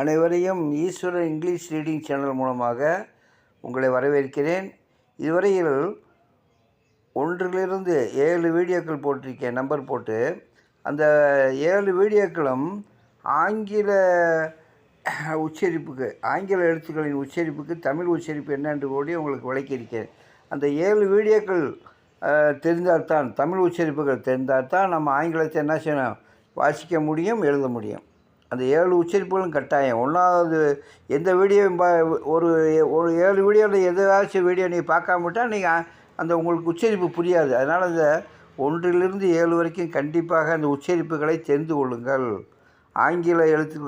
அனைவரையும் ஈஸ்வரன் English reading channel மூலமாக உங்களை வரவேற்கிறேன். இதுவரையில் ஒன்றிலிருந்து ஏழு வீடியோக்கள் போட்டிருக்கேன் நம்பர் போட்டு. அந்த ஏழு வீடியோக்களும் ஆங்கில உச்சரிப்புக்கு ஆங்கில எழுத்துக்களின் உச்சரிப்புக்கு தமிழ் உச்சரிப்பு என்னென்று கூடி உங்களுக்கு விளக்கியிருக்கேன் அந்த ஏழு வீடியோக்கள் தெரிந்தால்தான் தமிழ் உச்சரிப்புகள் தெரிந்தால்தான் நம்ம ஆங்கிலத்தை என்ன செய்யணும்? வாசிக்க முடியும் எழுத முடியும். அந்த ஏழு உச்சரிப்புகளும் கட்டாயம். ஒன்றாவது எந்த வீடியோ ஒரு ஒரு ஏழு வீடியோவில் எதாச்சும் வீடியோ நீங்கள் பார்க்காம விட்டால் நீங்கள் அந்த உங்களுக்கு உச்சரிப்பு புரியாது. அதனால் அந்த ஒன்றிலிருந்து ஏழு வரைக்கும் கண்டிப்பாக அந்த உச்சரிப்புகளை தெரிந்து கொள்ளுங்கள். ஆங்கில எழுத்து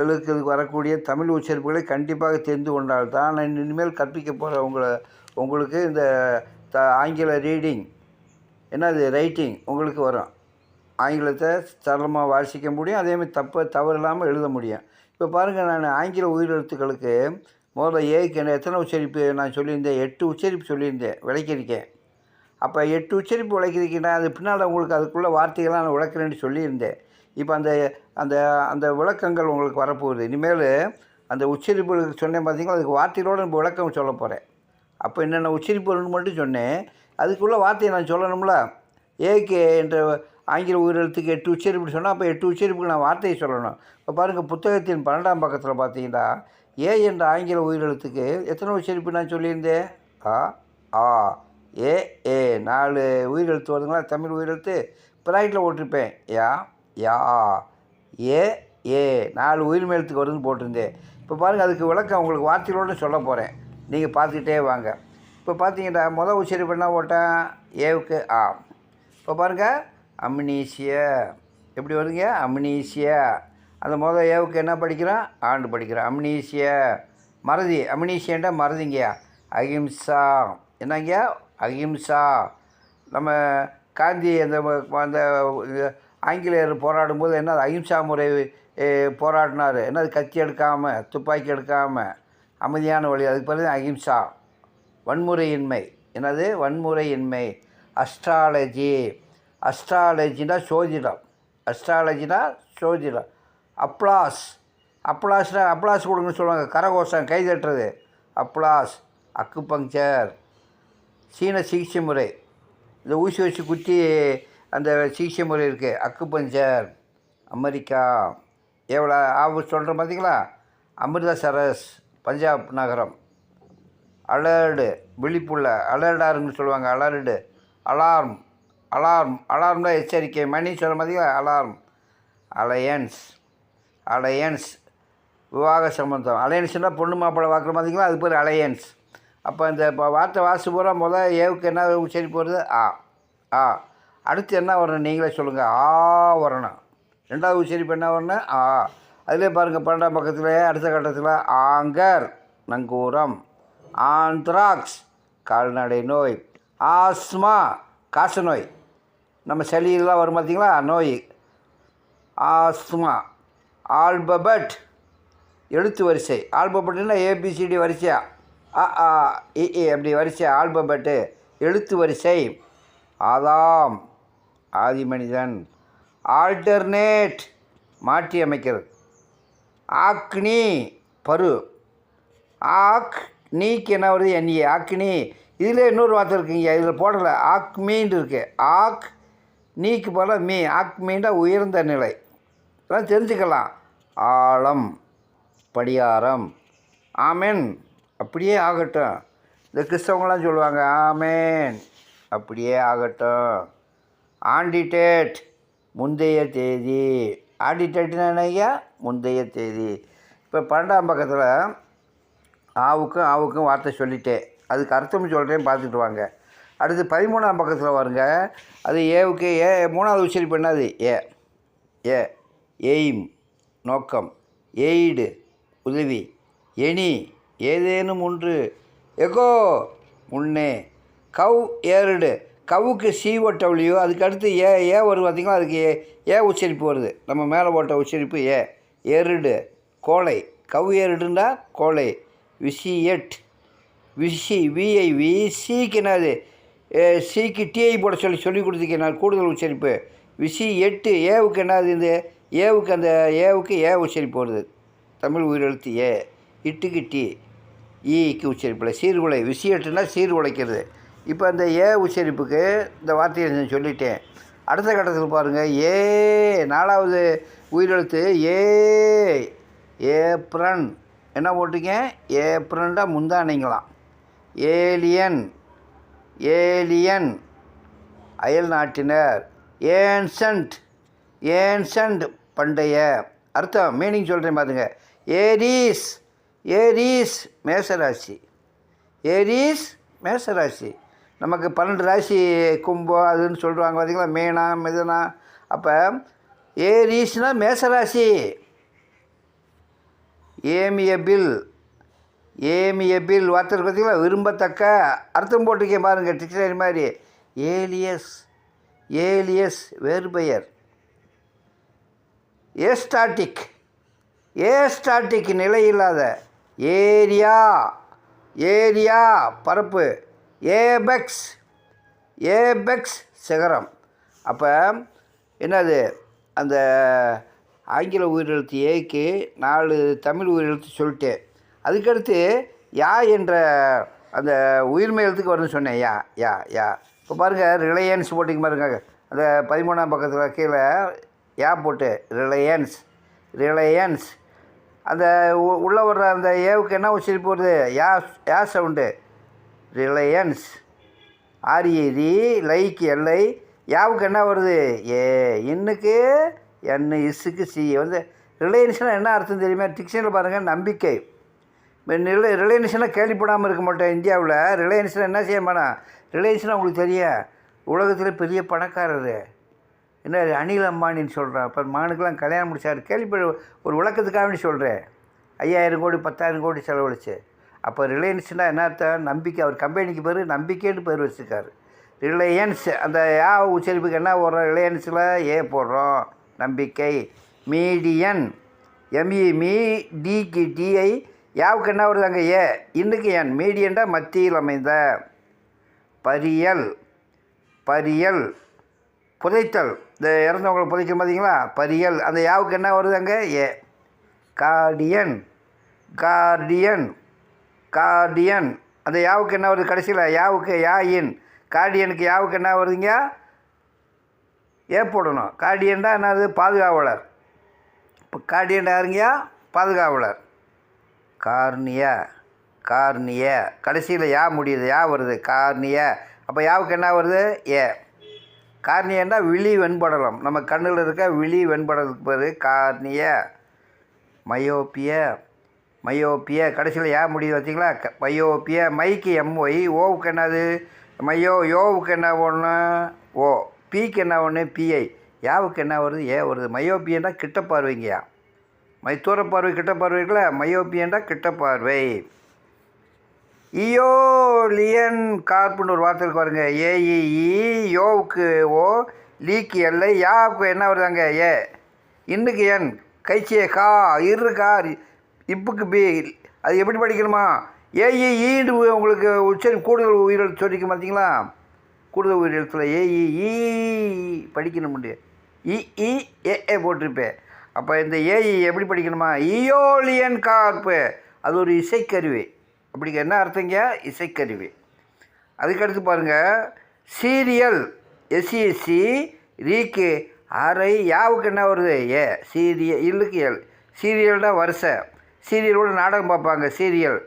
எழுத்துக்கு வரக்கூடிய தமிழ் உச்சரிப்புகளை கண்டிப்பாக தெரிந்து கொண்டால் தான் நான் இனிமேல் கற்பிக்க போகிற உங்களை உங்களுக்கு இந்த த ஆங்கில ரீடிங் என்னது ரைட்டிங் உங்களுக்கு வரும். ஆங்கிலத்தை சரளமாக வாசிக்க முடியும் அதேமாதிரி தப்பு தவறு இல்லாமல் எழுத முடியும். இப்போ பாருங்கள் நான் ஆங்கில உயிரெழுத்துக்களுக்கு முதல்ல ஏக்கு என்ன எத்தனை உச்சரிப்பு நான் சொல்லியிருந்தேன்? எட்டு உச்சரிப்பு சொல்லியிருந்தேன் விளக்கியிருக்கேன். அப்போ எட்டு உச்சரிப்பு விளக்கியிருக்கேன்னா அது பின்னால் உங்களுக்கு அதுக்குள்ளே வார்த்தைகள்லாம் நான் விளக்குறேன்னு சொல்லியிருந்தேன். இப்போ அந்த அந்த அந்த விளக்கங்கள் உங்களுக்கு வரப்போகுது. இனிமேல் அந்த உச்சரிப்புகளுக்கு சொன்னேன் பார்த்தீங்களா அதுக்கு வார்த்தைகளோடு நம்ம விளக்கம் சொல்ல போகிறேன் அப்போ என்னென்ன உச்சரிப்பு மட்டும் சொன்னேன். அதுக்குள்ளே வார்த்தையை நான் சொல்லணும்ல? ஏகே என்ற ஆங்கில உயிரெழுத்துக்கு எட்டு உச்சரிப்பு சொன்னால் அப்போ எட்டு உச்சரிப்புக்கு நான் வார்த்தையை சொல்லணும். இப்போ பாருங்கள் புத்தகத்தின் பன்னெண்டாம் பக்கத்தில் பார்த்தீங்கன்னா ஏ என்ற ஆங்கில உயிரெழுத்துக்கு எத்தனை உச்சரிப்பு நான் சொல்லியிருந்தேன்? ஆ ஆ ஏ ஏ நாலு உயிரெழுத்து வருதுங்களா? தமிழ் உயிரெழுத்து. ப்ராக்கெட்டில் போட்டிருப்பேன். யா யா ஏ ஏ நாலு உயிர் எழுத்துக்கு வருதுன்னு போட்டிருந்தேன். இப்போ பாருங்கள் அதுக்கு விளக்கம் உங்களுக்கு வார்த்தைகளோடு சொல்ல போகிறேன் நீங்கள் பார்த்துக்கிட்டே வாங்க. இப்போ பார்த்தீங்கன்னா முதல் உச்சரிப்பு என்ன போட்டேன்? ஏவுக்கு ஆ இப்போ பாருங்கள் அம்னீசியா. எப்படி வருதுங்க? அம்னீசியா. அந்த முதல் ஏவுக்கு என்ன படிக்கிறோம் ஆண்டு படிக்கிறோம் அம்னீசியா. மறதி. அம்னீசியன்டா மறதிங்கயா? அகிம்சா என்னங்கய்யா அகிம்சா நம்ம காந்தி அந்த அந்த ஆங்கிலேயர் போராடும் போது என்ன அகிம்சா முறை போராடினார். என்னது கத்தி எடுக்காமல் துப்பாக்கி எடுக்காமல் அமைதியான வழி. அதுக்கு பிறகு அகிம்சா வன்முறையின்மை. என்னது? வன்முறையின்மை. அஸ்ட்ராலஜி. அஸ்ட்ராலஜினா சோதிடம். அஸ்ட்ராலஜினா சோதிடம். அப்ளாஸ். அப்ளாஸ்னா அப்ளாஸ் கொடுங்கன்னு சொல்லுவாங்க. கரகோஷம் கை தட்டுறது. அப்ளாஸ். அக்குபங்க்சர். சீன சிகிச்சை முறை. இந்த ஊசி வச்சு குத்தி அந்த சிகிச்சை முறை இருக்குது அக்குபஞ்சர் அமெரிக்கா. எவ்வளோ ஆவு சொல்கிற பார்த்தீங்களா அமிர்தசரஸ் பஞ்சாப் நகரம். அலர்டு விழிப்புள்ள அலர்டாருன்னு சொல்லுவாங்க. அலர்டு. அலார்ம். அலார்ம் அலார்ம் தான் எச்சரிக்கை மணி சொல்ல மாதிரி அலார்ம் அலையன்ஸ் அலையன்ஸ் விவாக சம்பந்தம். அலையன்ஸ்னால் பொண்ணு மாப்பிள்ளை பார்க்குற மாதிரிங்களா? அது பேர் அலையன்ஸ் அப்போ இந்த இப்போ வார்த்தை வாசி பூரா முதல் ஏவுக்கு என்ன உச்சரிப்பு வருது? ஆ. ஆ. அடுத்து என்ன வரணும்? நீங்களே சொல்லுங்கள் ஆ வரணும். ரெண்டாவது உச்சரிப்பு என்ன வரணும்? ஆ. அதிலே பாருங்கள் பன்னெண்டாம் பக்கத்தில் அடுத்த கட்டத்தில் ஆங்கர் நங்கூரம் ஆந்த்ராக்ஸ் கால்நடை நோய் ஆஸ்மா காசநோய். நம்ம சளியெல்லாம் வரும் பார்த்தீங்களா நோய். Asthma alphabet. எழுத்து வரிசை. ஆல்பபட்னா ஏபிசிடி வரிசையா? அ ஆ ஏ இ அப்படி வரிசை ஆல்பபட்டு. எழுத்து வரிசை. ஆதாம். ஆதி மனிதன் ஆல்டர்னேட். மாற்றி அமைக்கிறது. ஆக்னி. பரு. ஆக் நீக்கு என்ன வருது? N A acne. இதில் இன்னொரு வார்த்தை இருக்குங்க இதில் போடலை. ஆக்மீன் இருக்கு. ஆக் நீக்கு போல மீ. ஆக்மீன்டா உயர்ந்த நிலை. இதெல்லாம் தெரிஞ்சுக்கலாம். ஆழம் படியாரம். ஆமென். அப்படியே ஆகட்டும். இந்த கிறிஸ்தவங்களாம் சொல்லுவாங்க ஆமேன். அப்படியே ஆகட்டும். ஆண்டிடேட் முந்தைய தேதி. ஆண்டிடேட்னா என்னையா முந்தைய தேதி. இப்போ பன்னெண்டாம் பக்கத்தில் ஆவுக்கும் ஆவுக்கும் வார்த்தை சொல்லிட்டேன். அதுக்கு அர்த்தம் சொல்கிறேன் பார்த்துட்டு வாங்க. அடுத்து பதிமூணாம் பக்கத்தில் வருங்க அது ஏவுக்கு ஏ மூணாவது உச்சரிப்பு என்னது ஏ ஏ எய்ம் நோக்கம். எய்டு உதவி. எனி ஏதேனும் ஒன்று. எகோ முன்னே. கவ் ஏறுடு. கவுக்கு சி டபிள்யூ அதுக்கு அடுத்து ஏ ஏ வரும் பார்த்திங்களா அதுக்கு ஏ ஏ உச்சரிப்பு வருது. நம்ம மேலே போட்ட உச்சரிப்பு ஏ எருடு கோலை கவ் ஏறுடுண்டா கோலை விசியட். விசி விஐ வி சிக்கு என்னது சிக்கு டிஐ போட சொல்லி சொல்லி கொடுத்துருக்கேன் நான் கூடுதல் உச்சரிப்பு. விசி எட்டு ஏவுக்கு என்னது இந்த ஏவுக்கு அந்த ஏவுக்கு ஏ உச்சரிப்பு வருது. தமிழ் உயிரெழுத்து ஏ. இட்டுக்கு டி. ஈக்கு உச்சரிப்பில் சீர்குலை சீர் சீர்குலைக்கிறது இப்போ அந்த ஏ உச்சரிப்புக்கு இந்த வார்த்தையை சொல்லிட்டேன். அடுத்த கட்டத்தில் பாருங்கள் ஏ நாலாவது உயிரெழுத்து ஏ. ஏப்ரன். என்ன போட்டிருக்கேன் ஏப்ரன்டா முந்தானைங்களாம். ஏலியன் ஏலியன் அயல் நாட்டினர் ஏன்சன்ட் ஏன்சன்ட் பண்டைய. அர்த்தம் மீனிங் சொல்கிறேன் பாருங்க. ஏரீஸ் ஏரீஸ் மேசராசி. ஏரீஸ் மேசராசி. நமக்கு பன்னெண்டு ராசி கும்பம் அதுன்னு சொல்கிறாங்க பார்த்தீங்களா மேனா மிதனா. அப்போ ஏரீஸ்னால் மேசராசி. ஏமியபில் ஏமியபில் வார்த்தை இருக்கு பார்த்தீங்களா? விரும்பத்தக்க அர்த்தம் போட்டிருக்கேன் பாருங்கள் டிக்ஷனரி மாதிரி. ஏலியஸ் ஏலியஸ் வேறுபெயர் ஏஸ்டாட்டிக் ஏஸ்டாட்டிக் நிலை இல்லாத ஏரியா ஏரியா பரப்பு. ஏபெக்ஸ் ஏபெக்ஸ் சிகரம். அப்போ என்னது? அந்த ஆங்கில உயிரெழுத்து ஏக்கு நாலு தமிழ் உயிரெழுத்து சொல்லிட்டேன். அதுக்கடுத்து யா என்ற அந்த உயிர்மை எழுத்துக்கு வரும்னு சொன்னேன் யா யா யா. இப்போ பாருங்கள் ரிலையன்ஸ் போட்டிங்க பாருங்க. அந்த பதிமூணாம் பக்கத்தில் கீழே யா போட்டு ரிலையன்ஸ் ரிலையன்ஸ். அந்த உள்ளே வர்ற அந்த ஏவுக்கு என்ன உச்சரிப்பு வருது யா யா சவுண்டு. ரிலையன்ஸ். ஆர்இரி லைக் எல்லை. யாவுக்கு என்ன வருது? ஏ இன்னுக்கு என் இஸ்ஸுக்கு சி வந்து ரிலையன்ஸ்னால் என்ன அர்த்தம் தெரியுமா? டிக்ஷனில் பாருங்கள் நம்பிக்கை. ரிலை ரிலையன்ஸ்னால் கேள்விப்படாமல் இருக்க மாட்டேன் இந்தியாவில். ரிலையன்ஸில் என்ன செய்ய மாட்டான்? ரிலையன்ஸ்னால் உங்களுக்கு தெரியும். உலகத்தில் பெரிய பணக்காரர். என்ன அனில் அம்பானின்னு சொல்கிறான் இப்போ மகனுக்கெல்லாம் கல்யாணம் முடிச்சார். கேள்விப்பட ஒரு விளக்கத்துக்காகனு வேண்டி சொல்கிறேன் ஐயாயிரம் கோடி பத்தாயிரம் கோடி செலவழிச்சு. அப்போ ரிலையன்ஸ்னால் என்ன அர்த்தம்? நம்பிக்கை. அவர் கம்பெனிக்கு பேர் நம்பிக்கைன்னு பேர் வச்சுருக்காரு. ரிலையன்ஸ் அந்த யா உச்சரிப்புக்கு என்ன போடுறோம்? ரிலையன்ஸில் ஏ போடுறோம். நம்பிக்கை. மீடியன். எம்இ மீ டிக்கு டிஐ யாவுக்கு என்ன வருது ஏ இன்னுக்கு என் மீடியண்டா மத்தியில் அமைந்த பரியல் பரியல் புதைத்தல். இந்த இறந்தவங்களை புதைக்கும் பார்த்தீங்களா? பரியல். அந்த யாவுக்கு என்ன வருது அங்கே ஏ கார்டியன் கார்டியன் கார்டியன். அந்த யாவுக்கு என்ன வருது கடைசியில்? யாவுக்கு யாயின். கார்டியனுக்கு யாவுக்கு என்ன வருதுங்க? ஏ போடணும். கார்டியன்டா என்னது? பாதுகாவலர். இப்போ கார்டியன்டா இருங்கயா பாதுகாவலர். Cornea cornea. கடைசியில் யா முடியுது யா வருது கார்னிய. அப்போ யாவுக்கு என்ன வருது? ஏ. கார்னியன்னா விழி வெண்படலம். நம்ம கண்ணில் இருக்க விழி வெண்படலுக்கு பேர் கார்னிய. மயோப்பிய மயோப்பிய. கடைசியில் யா முடியுது பார்த்தீங்களா மயோப்பிய. மைக்கு எம்ஒய் ஓவுக்கு என்னது? மையோ யோவுக்கு என்ன ஒன்று ஓ. பிக்கு என்ன ஒன்று பிஐ யாவுக்கு என்ன வருது? ஏ வருது. மயோப்பியன்னா கிட்ட பார்வைங்கயா மைத்தூர பார்வை கிட்ட பார்வை இருக்குல்ல? மயோப்பியன்டா கிட்ட பார்வை. இயோலியன் கார்ப்புன்னு ஒரு வார்த்தை இருக்கு பாருங்க. ஏஇஇ யோவுக்கு e, e, ஓ லீக்கு எல்லை யாவுக்கு என்ன வருதாங்க? ஏ இன்னுக்கு என் கைச்சியே கா இரு கா இப்புக்கு பி அது எப்படி படிக்கணுமா? ஏஇஇன்னு e, உங்களுக்கு உச்சரி கூடுதல் உயிரெழுத்து சொல்லிக்க பார்த்தீங்களா கூடுதல் உயிரெழுத்தில் ஏஇஇ படிக்கணும் முடியும் இ ஏ போட்டிருப்பேன். அப்போ இந்த ஏஇ எப்படி படிக்கணுமா? இயோலியன் கார்ப்பு அது ஒரு இசைக்கருவி. அப்படி என்ன அர்த்தங்க? இசைக்கருவி. அதுக்கடுத்து பாருங்கள் சீரியல் எஸ்சிஎஸ்சி ரீக்கு. அரை யாவுக்கு என்ன வருது? ஏ சீரிய இல்லுக்கு எல் சீரியல்னா வரிசை. சீரியலோட நாடகம் பார்ப்பாங்க. சீரியல்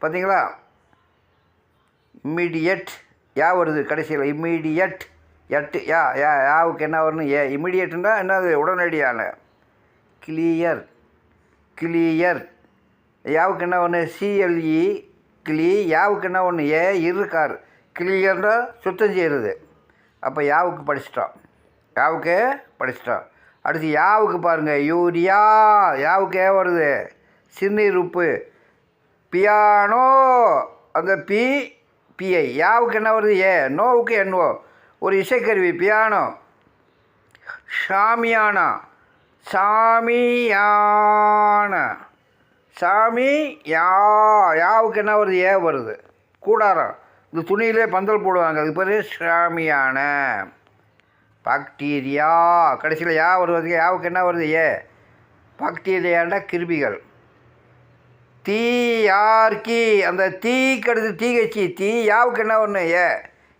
பார்த்தீங்களா? இம்மிடியட் யா வருது? கடைசியில் இம்மிடியட் எட்டு யா யா யாவுக்கு என்ன வரணும்? ஏ இம்மிடியட்னா என்னது? உடனடியான. கிளியர் கிளியர் யாவுக்கு என்ன ஒன்று சிஎல்இ கிளி யாவுக்கு என்ன ஒன்று ஏ இருக்கார். கிளியர்னால் சுத்தம் செய்கிறது அப்போ யாவுக்கு படிச்சிட்டோம் யாவுக்கு படிச்சிட்டோம் அடுத்து யாவுக்கு பாருங்கள் யூரியா. யாவுக்கு ஏ வருது? சிறுநீர் உப்பு. பியானோ. அந்த பி பிஐ யாவுக்கு என்ன வருது? ஏ. நோவுக்கு என்ஓ. ஒரு இசைக்கருவி. பியானோ. ஷாமியானா. சாமியான. சாமி யா யாவுக்கு என்ன வருது? ஏ வருது. கூடாரம். இந்த துணியிலே பந்தல் போடுவாங்க. அது பேர் சாமியான. பாக்டீரியா. கடைசியில் யா வருவதுக்கு யாவுக்கு என்ன வருது? ஏ. பாக்டீரியாண்டா கிருமிகள். தீயார்கி அந்த தீக்கு தீ கட்சி. தீ யாவுக்கு என்ன ஒன்று ஏ.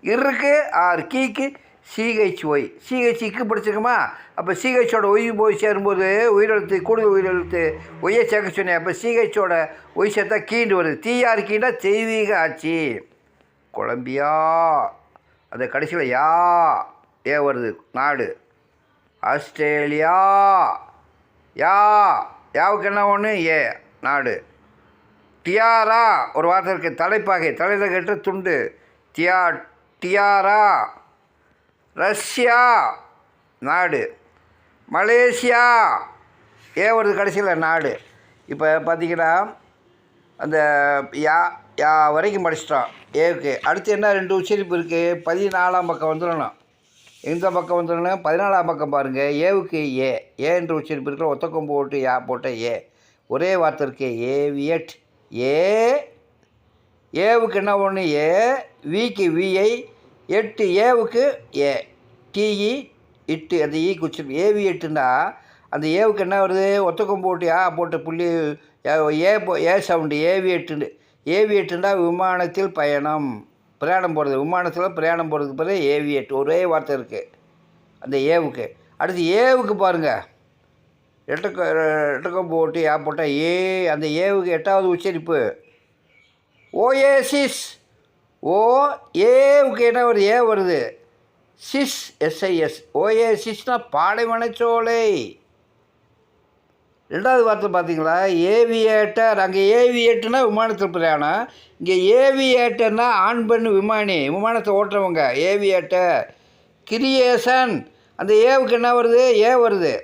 இருக்கு. ஆர் கீக்கு. சிஹெச் ஒய் சிஹெச்சிக்கு படிச்சிருக்குமா? அப்போ சிஹெச்சோட ஒய் போய் சேரும்போது உயிரெழுத்து கூடுதல் உயிரெழுத்து ஒய்யை சேர்க்க சொன்னேன். அப்போ சிஹெச்சோட ஒய் சேர்த்தா கீண்டு வருது. தீயார் கீண்டா தெய்வீக ஆட்சி. கொலம்பியா. அந்த கடைசியில் யா ஏ வருது. நாடு. ஆஸ்திரேலியா. யா. யாவுக்கு என்ன ஒன்று ஏ. நாடு. டியாரா. ஒரு வார்த்தை இருக்குது தலைப்பாகை. தலையில் கட்ட துண்டு. டியா டியாரா. ரஷ்யா நாடு. மலேசியா. ஏ வருது கடைசியில் நாடு? இப்போ பார்த்தீங்கன்னா அந்த யா யா வரைக்கும் படிச்சிட்டோம் ஏவுக்கு அடுத்து என்ன ரெண்டு உச்சரிப்பு இருக்குது பதினாலாம் பக்கம் வந்துடணும். எந்த பக்கம் வந்துடணும்? பதினாலாம் பக்கம் பாருங்கள் ஏவுக்கு ஏ. ஏ என்ற உச்சரிப்பு இருக்கிற ஒத்தக்கொம்பு போட்டு யா போட்ட ஏ. ஒரே வார்த்தை இருக்கு. ஏவியட். ஏ. ஏவுக்கு என்ன ஒன்று ஏ. விக்கு விஐ எட்டு ஏவுக்கு ஏ. டிஇ இட்டு அந்த ஈ குச்சி ஏவி எட்டுன்னா அந்த ஏவுக்கு என்ன வருது? ஒத்தக்கம் போட்டு ஆ போட்டு புள்ளி ஏ- ஏ போ ஏ சவுண்டு ஏவி எட்டுன்னு. ஏவி எட்டுன்னா விமானத்தில் பயணம். பிரயாணம் போகிறது விமானத்தில் பிரயாணம் போகிறதுக்கு பிறகு ஏவி எட்டு. ஒரே வார்த்தை இருக்குது அந்த ஏவுக்கு. அடுத்து ஏவுக்கு பாருங்கள் எட்டக்க எட்டக்கம் போட்டு ஏ போட்டால் ஏ. அந்த ஏவுக்கு எட்டாவது உச்சரிப்பு. ஓஏசிஸ் ஓ ஏவுக்கு என்ன வருது ஏ வருது? சிஸ் எஸ்ஐஎஸ். ஓஏசிஸ்னா பாலைவனச்சோலை. ரெண்டாவது வார்த்தை பார்த்தீங்களா? ஏவியேட்டர். அங்கே ஏவியேட்டர்னா விமானத்தில் பிரயாணம் இங்கே ஏவியேட்டர்னா ஆண் பெண் விமானி விமானத்தை ஓட்டுறவங்க. ஏவியேட்டர். கிரியேசன் அந்த ஏவுக்கு என்ன வருது? ஏ வருது.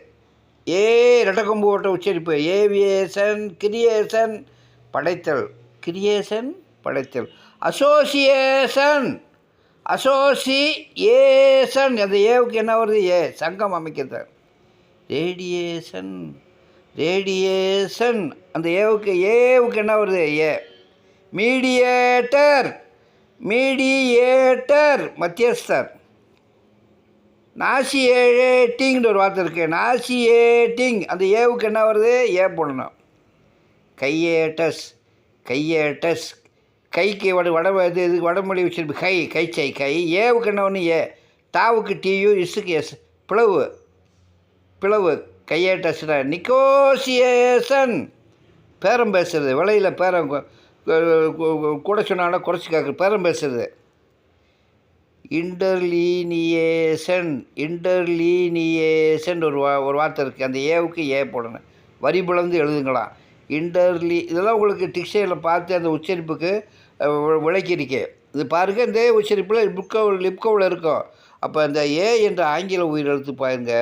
ஏ ரெட்டக்கொம்பு ஓட்ட உச்சரிப்பு. ஏவியேசன் கிரியேசன் படைத்தல். கிரியேசன் படைத்தல். அசோசியேஷன். அசோசியேஷன். அந்த ஏவுக்கு என்ன வருது? ஏ சங்கம் அமைக்கிறது. ரேடியேஷன். ரேடியேஷன். அந்த ஏவுக்கு ஏவுக்கு என்ன வருது? A mediator. மீடியேட்டர். மத்தியஸ்தர். நாசியேட்டிங்கிற ஒரு வார்த்தை இருக்குது நாசியேட்டிங் அந்த ஏவுக்கு என்ன வருது? ஏ போடணும். கையேட்டஸ். கையேட்டஸ். கைக்கு வட வட இது இது வடமொழி வச்சிருப்பு. கை கைச்சை கை. ஏவுக்கு என்ன ஒன்று ஏ. தாவுக்கு டியு இசுக்கு எஸ். பிளவு. பிளவு. கையேட்டஸ்னா நிக்கோசியேஷன் பேரம் பேசுறது. விலையில் பேரம் கூட சொன்னாங்கன்னா குறைச்சி கேட்குற பேரம் பேசுறது. இன்டர்லீனியேஷன் இன்டர்லீனியேஷன் ஒரு வா ஒரு வார்த்தை இருக்குது அந்த ஏவுக்கு ஏ போடணும். வரி பிளந்து எழுதுங்களாம் இண்டர்லி இதெல்லாம் உங்களுக்கு டிக்ஷனரியில் பார்த்து அந்த உச்சரிப்புக்கு அஹ், விளக்கியிருக்கேன் இது பாருங்க இந்த உச்சரிப்பில் லிப்கோ லிப்கோவில் இருக்கும். அப்போ இந்த ஏ என்ற ஆங்கில உயிரெழுத்து பாருங்க.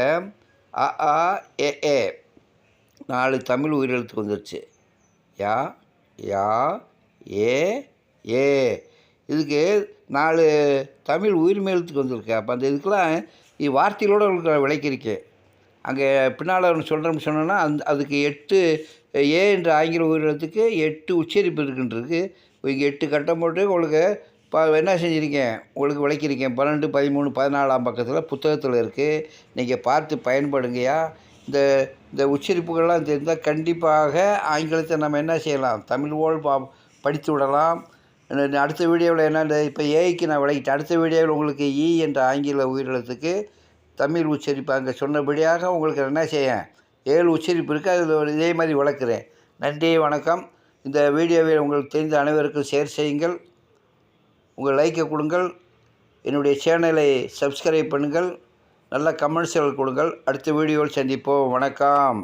அ ஆ ஏ ஏ நாலு தமிழ் உயிரெழுத்து வந்துருச்சு. யா யா ஏ ஏ. இதுக்கு நாலு தமிழ் உயிர்மை எழுத்துக்கு வந்திருக்கு. அப்போ அந்த இதுக்கெல்லாம் வார்த்தைகளோடு உங்களுக்கு விளக்கியிருக்கேன் அங்கே பின்னால் ஒன்று சொல்கிறோம்னு சொன்னோன்னா அந்த அதுக்கு எட்டு ஏ என்ற ஆங்கில உயிரினத்துக்கு எட்டு உச்சரிப்பு இருக்குன்றிருக்கு. இங்கே எட்டு கட்டம் போட்டு உங்களுக்கு ப என்ன செஞ்சுருக்கேன் உங்களுக்கு விளக்கியிருக்கேன். பன்னெண்டு பதிமூணு பதினாலாம் பக்கத்தில் புத்தகத்தில் இருக்குது நீங்கள் பார்த்து பயன்படுங்கய்யா. இந்த இந்த உச்சரிப்புகள்லாம் தெரிந்தால் கண்டிப்பாக ஆங்கிலத்தை நம்ம என்ன செய்யலாம்? தமிழ் போல் பா படித்து விடலாம். அடுத்த வீடியோவில் என்ன இந்த இப்போ ஏஐக்கு நான் விளக்கிட்டேன். அடுத்த வீடியோவில் உங்களுக்கு இ என்ற ஆங்கில உயிரினத்துக்கு தமிழ் உச்சரிப்பு அங்கே சொன்னபடியாக உங்களுக்கு என்ன செய்ய ஏழு உச்சரிப்பு இருக்குது அதில் இதே மாதிரி விளக்குறேன். நன்றி வணக்கம். இந்த வீடியோவை உங்களுக்கு தெரிந்த அனைவருக்கும் ஷேர் செய்யுங்கள். உங்கள் லைக்கை கொடுங்கள். என்னுடைய சேனலை சப்ஸ்கிரைப் பண்ணுங்கள். நல்ல கமெண்ட்ஸ்கள் கொடுங்கள். அடுத்த வீடியோவில் சந்திப்போம். வணக்கம்.